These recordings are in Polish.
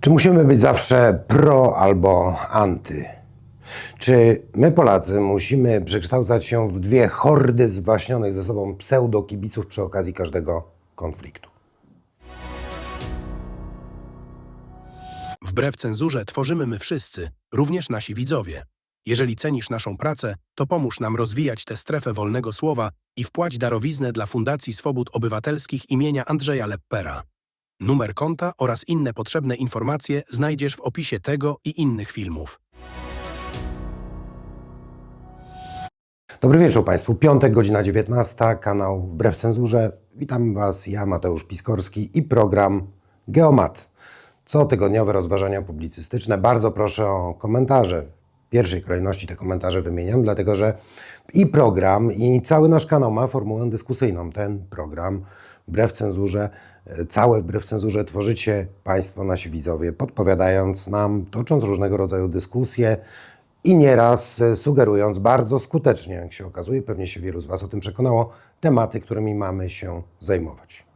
Czy musimy być zawsze pro albo anty? Czy my, Polacy, musimy przekształcać się w dwie hordy zwaśnionych ze sobą pseudo-kibiców przy okazji każdego konfliktu? Wbrew cenzurze tworzymy my wszyscy, również nasi widzowie. Jeżeli cenisz naszą pracę, to pomóż nam rozwijać tę strefę wolnego słowa i wpłać darowiznę dla Fundacji Swobód Obywatelskich imienia Andrzeja Leppera. Numer konta oraz inne potrzebne informacje znajdziesz w opisie tego i innych filmów. Dobry wieczór Państwu. Piątek, godzina 19, kanał Wbrew Cenzurze. Witam Was, ja Mateusz Piskorski i program Geomat. Cotygodniowe rozważania publicystyczne. Bardzo proszę o komentarze. W pierwszej kolejności te komentarze wymieniam, dlatego że i program, i cały nasz kanał ma formułę dyskusyjną. Ten program Wbrew Cenzurze, całe Wbrew Cenzurze tworzycie Państwo, nasi widzowie, podpowiadając nam, tocząc różnego rodzaju dyskusje, i nieraz e, sugerując bardzo skutecznie, jak się okazuje, pewnie się wielu z Was o tym przekonało, tematy, którymi mamy się zajmować.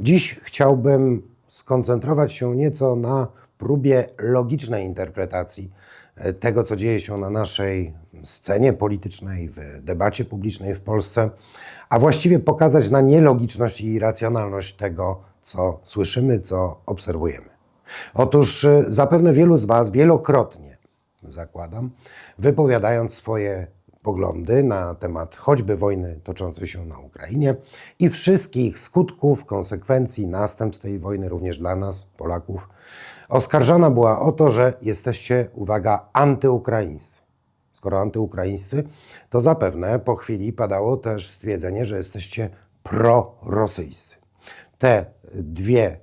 Dziś chciałbym skoncentrować się nieco na próbie logicznej interpretacji e, tego, co dzieje się na naszej scenie politycznej, w debacie publicznej w Polsce, a właściwie pokazać na nielogiczność i irracjonalność tego, co słyszymy, co obserwujemy. Otóż e, zapewne wielu z Was wielokrotnie zakładam, wypowiadając swoje poglądy na temat choćby wojny toczącej się na Ukrainie i wszystkich skutków, konsekwencji, następstw tej wojny również dla nas, Polaków, oskarżana była o to, że jesteście, uwaga, antyukraińscy. Skoro antyukraińscy, to zapewne po chwili padało też stwierdzenie, że jesteście prorosyjscy. Te dwie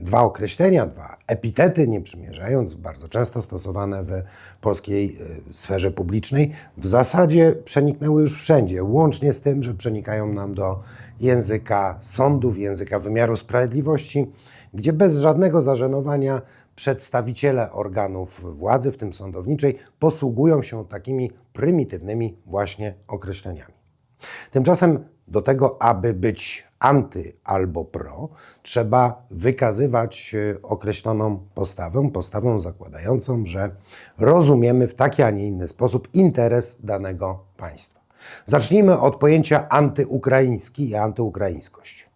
dwa określenia, dwa epitety, nie przymierzając, bardzo często stosowane w polskiej y, sferze publicznej, w zasadzie przeniknęły już wszędzie, łącznie z tym, że przenikają nam do języka sądów, języka wymiaru sprawiedliwości, gdzie bez żadnego zażenowania przedstawiciele organów władzy, w tym sądowniczej, posługują się takimi prymitywnymi właśnie określeniami. Tymczasem do tego, aby być anty albo pro, trzeba wykazywać e, określoną postawę, postawę zakładającą, że rozumiemy w taki, a nie inny sposób interes danego państwa. Zacznijmy od pojęcia antyukraiński i antyukraińskość.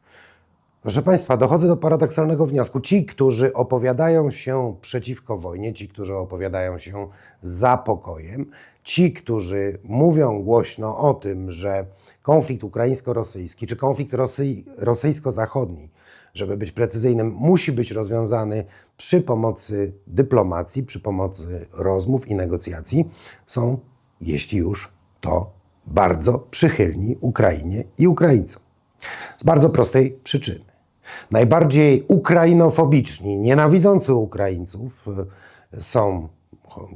Proszę Państwa, dochodzę do paradoksalnego wniosku. Ci, którzy opowiadają się przeciwko wojnie, ci, którzy opowiadają się za pokojem, ci, którzy mówią głośno o tym, że konflikt ukraińsko-rosyjski czy konflikt rosy, rosyjsko-zachodni, żeby być precyzyjnym, musi być rozwiązany przy pomocy dyplomacji, przy pomocy rozmów i negocjacji, są, jeśli już, to bardzo przychylni Ukrainie i Ukraińcom. Z bardzo prostej przyczyny. Najbardziej ukrainofobiczni, nienawidzący Ukraińców y, są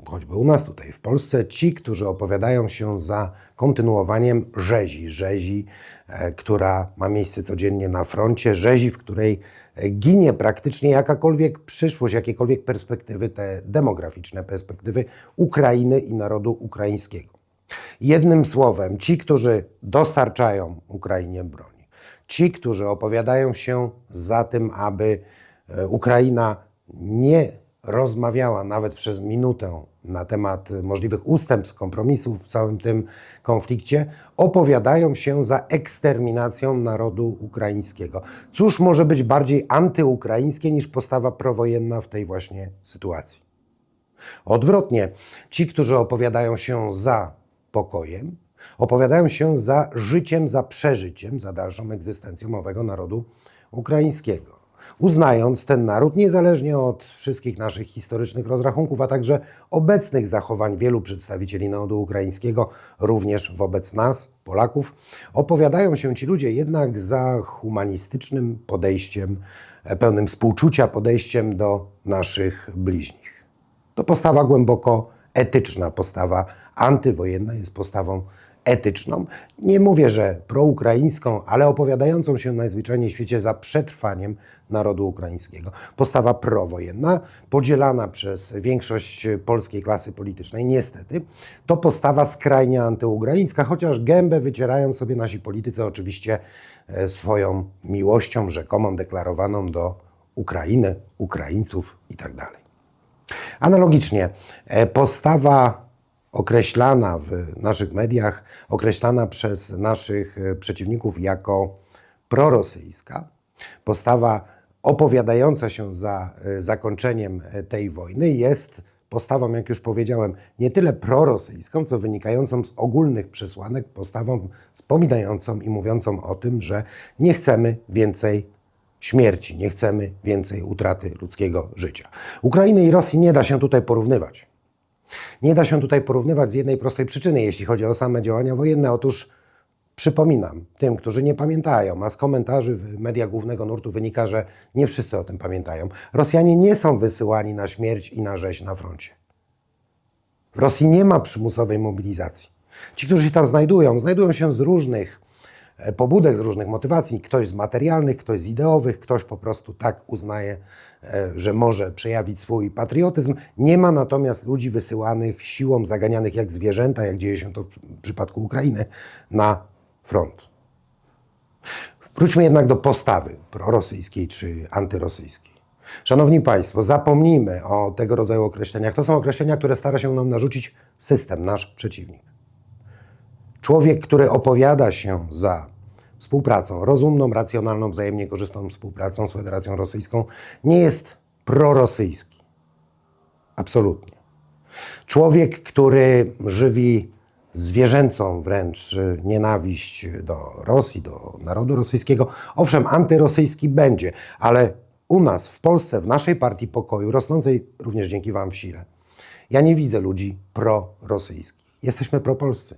choćby u nas tutaj w Polsce, ci, którzy opowiadają się za kontynuowaniem rzezi, rzezi, e, która ma miejsce codziennie na froncie, rzezi, w której e, ginie praktycznie jakakolwiek przyszłość, jakiekolwiek perspektywy, te demograficzne perspektywy Ukrainy i narodu ukraińskiego. Jednym słowem, ci, którzy dostarczają Ukrainie broń, ci, którzy opowiadają się za tym, aby e, Ukraina nie rozmawiała nawet przez minutę na temat możliwych ustępstw, kompromisów w całym tym konflikcie, opowiadają się za eksterminacją narodu ukraińskiego. Cóż może być bardziej antyukraińskie niż postawa prowojenna w tej właśnie sytuacji? Odwrotnie, ci, którzy opowiadają się za pokojem, opowiadają się za życiem, za przeżyciem, za dalszą egzystencją owego narodu ukraińskiego. Uznając ten naród niezależnie od wszystkich naszych historycznych rozrachunków, a także obecnych zachowań wielu przedstawicieli narodu ukraińskiego, również wobec nas, Polaków, opowiadają się ci ludzie jednak za humanistycznym podejściem, e, pełnym współczucia podejściem do naszych bliźnich. To postawa głęboko etyczna, postawa antywojenna jest postawą etyczną. Nie mówię, że proukraińską, ale opowiadającą się najzwyczajniej w świecie za przetrwaniem narodu ukraińskiego. Postawa prowojenna, podzielana przez większość polskiej klasy politycznej, niestety, to postawa skrajnie antyukraińska, chociaż gębę wycierają sobie nasi politycy oczywiście e, swoją miłością rzekomą deklarowaną do Ukrainy, Ukraińców, i tak. Analogicznie, e, postawa określana w naszych mediach, określana przez naszych e, przeciwników jako prorosyjska, postawa opowiadająca się za e, zakończeniem e, tej wojny jest postawą, jak już powiedziałem, nie tyle prorosyjską, co wynikającą z ogólnych przesłanek, postawą wspominającą i mówiącą o tym, że nie chcemy więcej śmierci, nie chcemy więcej utraty ludzkiego życia. Ukrainy i Rosji nie da się tutaj porównywać. Nie da się tutaj porównywać z jednej prostej przyczyny, jeśli chodzi o same działania wojenne. Otóż przypominam tym, którzy nie pamiętają, a z komentarzy w mediach głównego nurtu wynika, że nie wszyscy o tym pamiętają. Rosjanie nie są wysyłani na śmierć i na rzeź na froncie. W Rosji nie ma przymusowej mobilizacji. Ci, którzy się tam znajdują, znajdują się z różnych e, pobudek, z różnych motywacji. Ktoś z materialnych, ktoś z ideowych, ktoś po prostu tak uznaje, że może przejawić swój patriotyzm. Nie ma natomiast ludzi wysyłanych siłą, zaganianych jak zwierzęta, jak dzieje się to w przypadku Ukrainy, na front. Wróćmy jednak do postawy prorosyjskiej czy antyrosyjskiej. Szanowni Państwo, zapomnijmy o tego rodzaju określeniach. To są określenia, które stara się nam narzucić system, nasz przeciwnik. Człowiek, który opowiada się za współpracą, rozumną, racjonalną, wzajemnie korzystną współpracą z Federacją Rosyjską, nie jest prorosyjski. Absolutnie. Człowiek, który żywi zwierzęcą wręcz nienawiść do Rosji, do narodu rosyjskiego, owszem, antyrosyjski będzie, ale u nas, w Polsce, w naszej partii pokoju, rosnącej również dzięki Wam w sile, ja nie widzę ludzi prorosyjskich. Jesteśmy propolscy.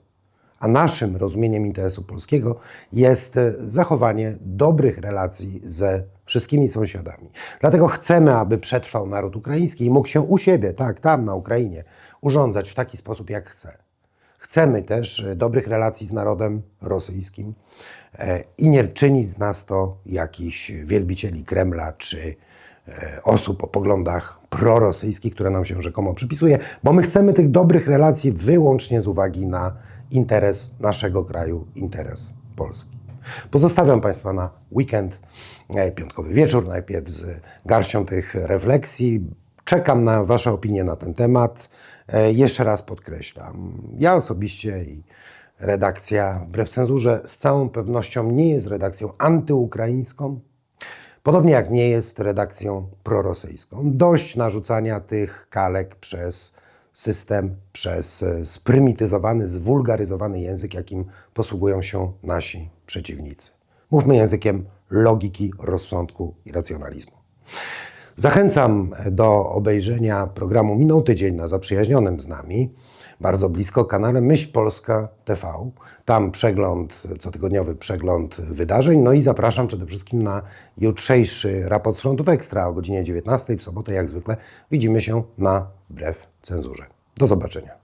A naszym rozumieniem interesu polskiego jest e, zachowanie dobrych relacji ze wszystkimi sąsiadami. Dlatego chcemy, aby przetrwał naród ukraiński i mógł się u siebie, tak, tam na Ukrainie, urządzać w taki sposób, jak chce. Chcemy też e, dobrych relacji z narodem rosyjskim e, i nie czynić z nas to jakichś wielbicieli Kremla czy osób o poglądach prorosyjskich, które nam się rzekomo przypisuje, bo my chcemy tych dobrych relacji wyłącznie z uwagi na interes naszego kraju, interes Polski. Pozostawiam Państwa na weekend, e, piątkowy wieczór, najpierw z garścią tych refleksji. Czekam na Wasze opinie na ten temat. E, Jeszcze raz podkreślam, ja osobiście i redakcja wbrew cenzurze z całą pewnością nie jest redakcją antyukraińską, Podobnie jak nie jest redakcją prorosyjską. Dość narzucania tych kalek przez system, przez e, sprymityzowany, zwulgaryzowany język, jakim posługują się nasi przeciwnicy. Mówmy językiem logiki, rozsądku i racjonalizmu. Zachęcam do obejrzenia programu Minął Tydzień na zaprzyjaźnionym z nami, bardzo blisko kanale Myśl Polska TV. Tam przegląd, cotygodniowy przegląd wydarzeń. No i zapraszam przede wszystkim na jutrzejszy raport z Frontów Ekstra o godzinie 19 w sobotę, jak zwykle. Widzimy się na Wbrew Cenzurze. Do zobaczenia.